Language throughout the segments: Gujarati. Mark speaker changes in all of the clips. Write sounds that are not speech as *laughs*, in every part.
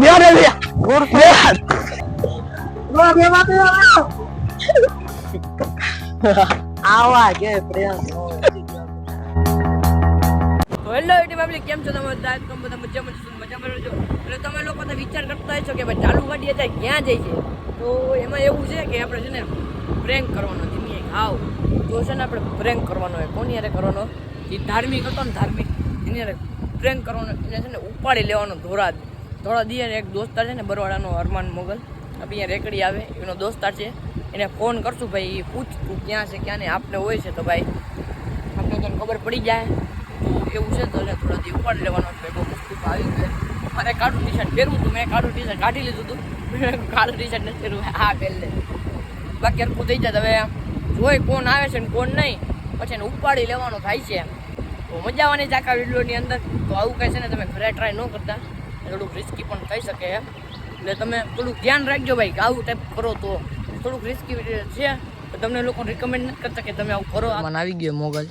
Speaker 1: બેહાર dia mati આવા કે પ્રેમ
Speaker 2: હેલો યુટ્યુબ પબ્લિક કેમ છો તમે બધા તમે બધા મજામાં છો મજામાં છો એટલે તમે લોકો તો વિચાર કરતા હશો કે ભાઈ ચાલુ ગાડી અત્યારે ક્યાં જાય છે તો એમાં એવું છે કે આપણે છે ને પ્રેન્ક કરવાનો ધીમી એક હાવ તો છે ને આપણે પ્રેન્ક કરવાનો હોય કોની યારે કરવાનો એ ધાર્મિક હતો ને ધાર્મિક એની યારે પ્રેન્ક કરવાનો એને છે ને ઉપાડી લેવાનો ધોરા ધોળા દિયર એક દોસ્તાર છે ને બરોડાનો અરમાન મોગલ. આપણે અહીંયા રેકડી આવે, એનો દોસ્તાર છે. એને ફોન કરશું ભાઈ એ પૂછ તું ક્યાં છે, ક્યાં નહીં, આપને હોય છે તો ભાઈ. આપણે તને ખબર પડી જાય. એવું છે તો થોડા દી ઉપાડી લેવાનો છે. બહુ આવી ગયો મારે કાળું ટી શર્ટ પહેરવું હતું, મેં કાળું ટી શર્ટ કાઢી લીધું હતું. કાળું ટી શર્ટ નથી પહેરવું. હા, પહેર લે. બાકી હરખું થઈ જાય હવે જોઈ કોણ આવે છે ને કોણ નહીં. પછી એને ઉપાડી લેવાનો થાય છે. તો મજા આવવાની આખા વિડીયોની અંદર. તો આવું કહે છે ને, તમે ઘરે ટ્રાય ન કરતા. થોડુંક રિસ્કી પણ થઈ શકે એટલે તમે થોડુંક ધ્યાન રાખજો ભાઈ કે આવું ટાઈપ કરો તો થોડુંક રિસ્કી છે. તમને લોકો રિકમેન્ડ નથી કરતા કે તમે આવું કરો. મને આવી ગયો મોગલ.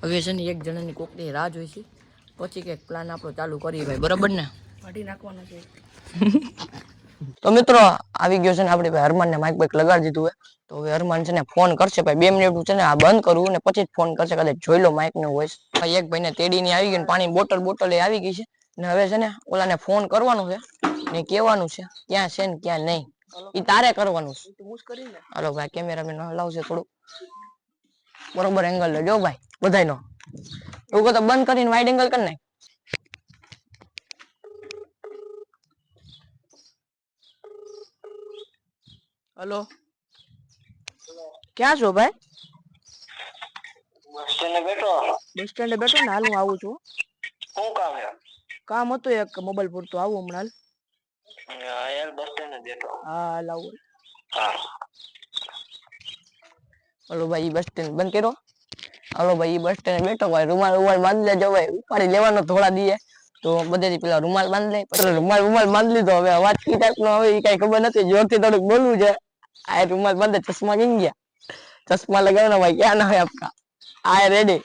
Speaker 2: હવે છે ને એક જણાની કોકની રાહ જોઈ છે. પછી કંઈક પ્લાન આપણો ચાલુ કરીએ ભાઈ. બરાબર ને? કાઢી નાખવાના છે.
Speaker 1: તો મિત્રો આવી ગયો છે ને આપણે ભાઈ હરમાન ને માઇક બાઇક લગાડી દીધું હોય તો હવે હરમાન છે ને ફોન કરશે ભાઈ. બે મિનિટ છે ને આ બંધ કરવું ને પછી જ ફોન કરશે. કદાચ જોઈ લો માઇક નો વોઇસ ભાઈ એક ભાઈ ને તેડી ની આવી ગઈ ને પાણી બોટલ બોટલ એ આવી ગઈ છે. ને હવે છે ને ઓલાને ફોન કરવાનો છે ને કહેવાનું છે ક્યાં છે ને ક્યાં નહીં. એ તારે કરવાનું છે. હાલો ભાઈ કેમેરામેન હલાવશે થોડું બરોબર એંગલ લેજો ભાઈ બધાય નો એવું કહો તો બંધ કરીને વાઇડ એંગલ કરી નાખ હલો. ક્યાં છો ભાઈ?
Speaker 3: બસ સ્ટેન્ડે બેઠો.
Speaker 1: બસ સ્ટેન્ડે બેઠો ને હાલ હું આવું છું.
Speaker 3: શું કામ છે?
Speaker 1: કામ હતું એક મોબાઈલ પૂરતું આવું હમણાં.
Speaker 3: હા યાર બસ સ્ટેન્ડે બેઠો.
Speaker 1: હાલ હા હાલ આવું
Speaker 3: હા.
Speaker 1: હલો ભાઈ ઈ બસ સ્ટેન્ડ બંધ કર્યો? હાલો ભાઈ ઈ બસ સ્ટેન્ડ બેઠો ભાઈ રૂમાલ રૂમાલ બાંધી લેજો ભાઈ ઉપાડી લેવાનો થોડા દીએ. તો બધેથી પેલા રૂમાલ બાંધી લે. પછી રૂમાલ રૂમાલ બાંધી લીધો. હવે અવાજ કી ટાઈપ નો હવે ઈ કઈ ખબર નથી. જોરથી થોડુંક બોલવું છે. આ રૂમાલ બાંધે ચશ્મા કઈ ગયા. ચશ્મા લગાવવાનો ભાઈ ક્યાં ના હોય આપકા આ રેડી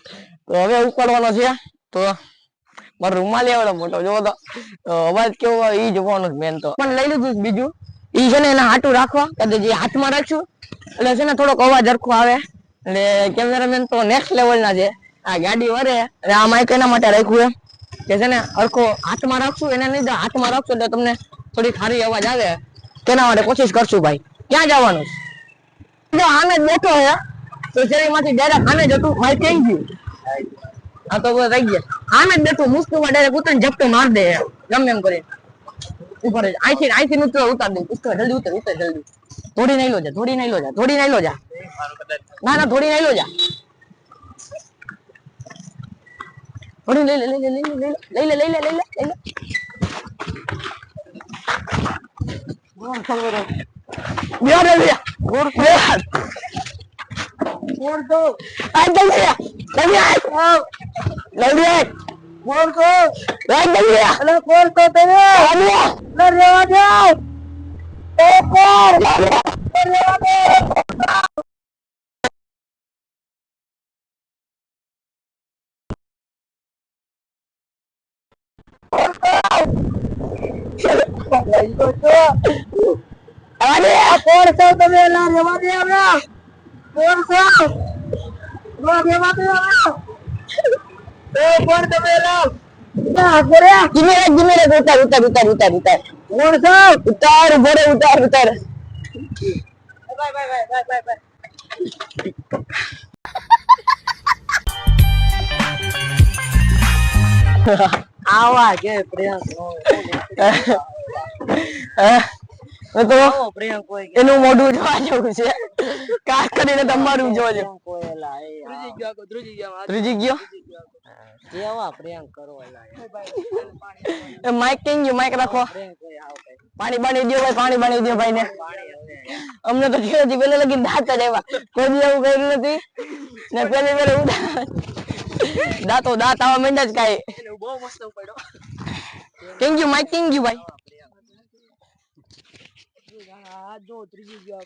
Speaker 1: તો હવે ઉપાડવાનો છે. તો મારો રૂમાલ એવડો મોટો, જોવો તો. અવાજ કેવો આવે ઈ જોવાનું મેન તો. પણ લઈ લીધું બીજું. ઈ છે ને એના હાટું રાખવા, કદાચ જે હાથમાં રાખશું. એટલે છે ને થોડોક અવાજ હરખો આવે. એટલે કેમેરામેન તો નેક્સ્ટ લેવલ ના છે. આ ગાડી વરે અને આ માઇક એના માટે રાખ્યું એમ. કે છે ને હરખો હાથમાં રાખશું, એના નહીં હાથમાં રાખશું એટલે તમને થોડી સારી અવાજ આવે. તેના માટે કોશિશ કરશું ભાઈ. ક્યાં જવાનું છે? જો બેઠો હે તો શરીરમાંથી ડાયરેક્ટ આને જ હતું. માઇક ક્યાં ગયું? હા તો રહી ગયા. આમે જ બેઠું મુસ્કુમાં ડાયરેક્ટ ઉતરીને ઝપટો માર દે. ગમે એમ કરીને. ઉપર જ અહીંથી અહીંથી ઉતરો ઉતાર દે. ઉતર જલ્દી ઉતર ઉતર જલ્દી. થોડી નાઈ લો જા થોડી નાઈ લો જા થોડી નાઈ લો જા. ના ના થોડી નાઈ લો જા. થોડી લઈ લે લઈ લે લઈ લે લઈ લે લઈ લે લઈ લે લઈ લે બેહો રે બેહો. બેહો. આય જલ્દી આ. જલ્દી આય. જલ્દી જલ્દી આ. જલ્દી આ. અરે આ કોણ છો તમે એલા રેવા દે. હવે કોણ? છો રેવા રેવા દે હવે એ કોણ તમે ધીમે રે ધીમે રે ઉતાર ઉતાર ઉતાર ઉતાર ઉતાર. કોણ ઉતાર ભરે ઉતાર ઉતાર. Bye bye bye bye bye આવા કે પ્રેમ તો
Speaker 2: પ્રિયંક
Speaker 1: એનું મોઢું જોવા જેવું છે. *laughs* ખાસ કરીને તમારું જોજો
Speaker 2: ધ્રુજી ગયો ધ્રુજી
Speaker 1: ત્રીજી ગયો?
Speaker 2: કેવા પ્રિયંક કરો
Speaker 1: માઇક કેમ ગયું? માઇક રાખો.
Speaker 2: આવ
Speaker 1: પાણી પાણી દો ભાઈ પાણી પાણી દો ભાઈ ને અમને તો ધીરેથી પેલા લગી દાંત જ આવ્યા. કોઈ દી એવું કર્યું નથી. ને પેલી પેલે દાંતો દાંત આવવા માંડ્યા જ કાઈ.
Speaker 2: બહુ મસ્ત પડ્યો
Speaker 1: કેમ ગયું? માઇક કેમ ગયું ભાઈ?
Speaker 2: આ જો ત્રીજી ગયો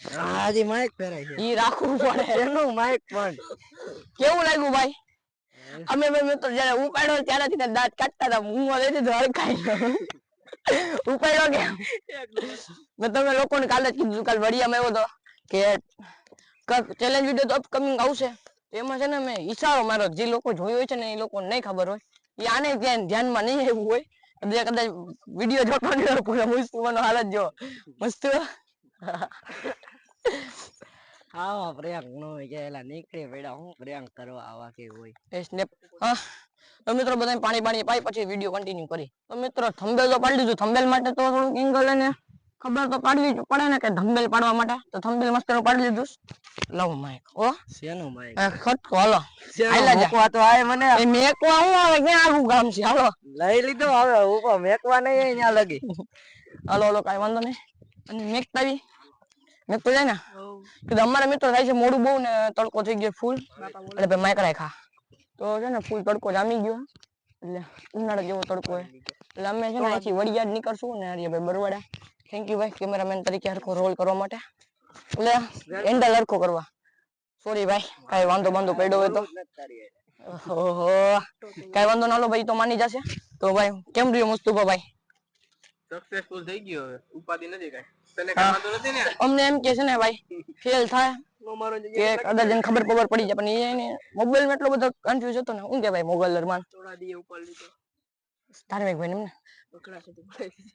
Speaker 2: આજી માઇક પહેરાય છે
Speaker 1: ઈ રાખવું પડે.
Speaker 2: એનું માઇક પણ
Speaker 1: કેવું લાગ્યું ભાઈ? અમે બે મિત્રો જયારે ઉપાડ્યો ત્યારે તેને દાંત કાઢતા હતા હું હવે થી હરખાઈ ઉપાડ્યો કે મેં તમે લોકોને કાલે જ કીધું કાલે વડિયામાં આવ્યો હતો કે ચેલેન્જ વીડિયો તો અપકમિંગ આવશે. એમાં છે ને મેં ઈશારો મારો જે લોકો જોયો હોય છે ને એ લોકોને નહીં ખબર હોય. એ આને ધ્યાન ધ્યાનમાં નહીં આવ્યું હોય. કદાચ કદાચ વીડિયો જોતો નહીં પૂરા મુસ્તુમાનો હાલત જો મસ્ત
Speaker 4: આવા પ્રેંક નો કે એલા નીકળી પડ્યા હું પ્રેંક કરવા આવા કે હોય
Speaker 1: એ સ્નેપ હા તો મિત્રો બધા પાણી પાણી પાઈ પછી વિડિયો કન્ટિન્યુ કરી તો મિત્રો થંબેલ તો પાડી દીધું થંબેલ માટે તો થોડુંક એંગલ ને ખબર તો પાડવી જ પડે ને કે થંબેલ પાડવા માટે તો થંબેલ મસ્ત પાડી દીધું લવ માઈક ઓ
Speaker 4: શેનું
Speaker 1: માઈક ખટકો હાલો હાલ્યા જા.
Speaker 4: તો આય મને
Speaker 1: એ મેકવા હું આવે ક્યાં આગું ગામ છે હાલો
Speaker 4: લઈ લીધો હવે ઉપર મેકવા નહીં અહીંયા લગી
Speaker 1: હાલો હાલો કાઈ વાંધો નહીં અને મેકતા બી મેકતો જાય ને કીધું અમારા મિત્રો થાય છે મોડું બહુ ને તડકો થઈ ગયો ફૂલ. એટલે ભાઈ માઇક ખા તો છે ને ફૂલ તડકો જામી ગયો. એટલે ઉનાળા જેવો તડકો હોય. એટલે અમે છે ને અહીંથી વડિયાદ નીકળશું ને અરે ભાઈ બરવાડા. થેન્ક યુ ભાઈ કેમેરામેન તરીકે હરખો રોલ કરવા માટે. એટલે હેન્ડલ હરખો કરવા. સોરી ભાઈ કાંઈ વાંધો બાંધો પડ્યો હોય તો. ઓહો કાંઈ વાંધો ના લો ભાઈ તો માની જશે. તો ભાઈ કેમ રહ્યો મુસ્તુફા ભાઈ?
Speaker 5: સક્સેસફુલ થઈ ગયો હવે. ઉપાધિ નથી કઈ. ને?
Speaker 1: અમને એમ કે છે ને ભાઈ ફેલ થાય. કે કદાચ એને ખબર ખબર પડી જાય પણ એને મોબાઈલમાં એટલો બધો કન્ફ્યુઝ હતો ને હું કે ભાઈ મોબાઈલ રમાન?
Speaker 5: થોડા દી ઉપર લીધો.
Speaker 1: ધાર્મિક ભાઈ એમને
Speaker 5: પકડા સુધી પડાઈ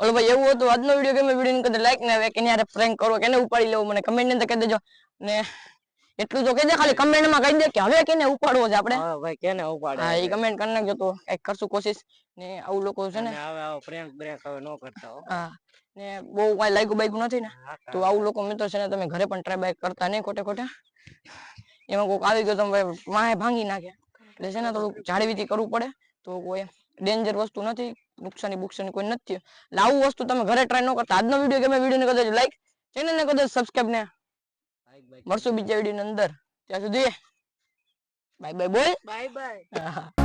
Speaker 1: ઓલો ભાઈ એવું હતું આજનો વીડિયો ગમે વીડિયો ની કદાચ લાઈક ને આવે કે યારે પ્રેન્ક કરો કેને ઉપાડી લેવું મને કમેન્ટની અંદર કહી દેજો. ને એટલું તો કહી દે ખાલી કમેન્ટમાં કહી દે કે હવે કેને ઉપાડવો છે આપણે?
Speaker 4: હા ભાઈ કેને ઉપાડે
Speaker 1: હા એ કમેન્ટ કરી નાખજો તો કંઈક કરશું કોશિશ. ને આવું લોકો છે ને
Speaker 4: હવે આવો પ્રેન્ક બ્રેક હવે નો કરતા હો.
Speaker 1: હા. ને બહુ કઈ લાગ્યું બાયગુ નથી ને? તો આવું લોકો મિત્રો છે ને તમે ઘરે પણ ટ્રાય બાય કરતા નહીં ખોટે ખોટે. એમાં કોઈક આવી ગયો તમે માહે ભાંગી નાખે. એટલે છે ને થોડુંક જાળવીથી કરવું પડે. તો કોઈ ડેન્જર વસ્તુ નથી. નુકસાની બુકસાની કોઈ નથી. લાવું વસ્તુ તમે ઘરે ટ્રાય ન કરતા. આજનો વીડિયો ગમે વીડિયો ને કદાચ લાઈક ચેનલ ને કદાચ સબસ્ક્રાઈબ ને. મળશું બીજા વીડિયો ની અંદર. ત્યાં સુધી બાય બાય બોલ
Speaker 5: બાય બાય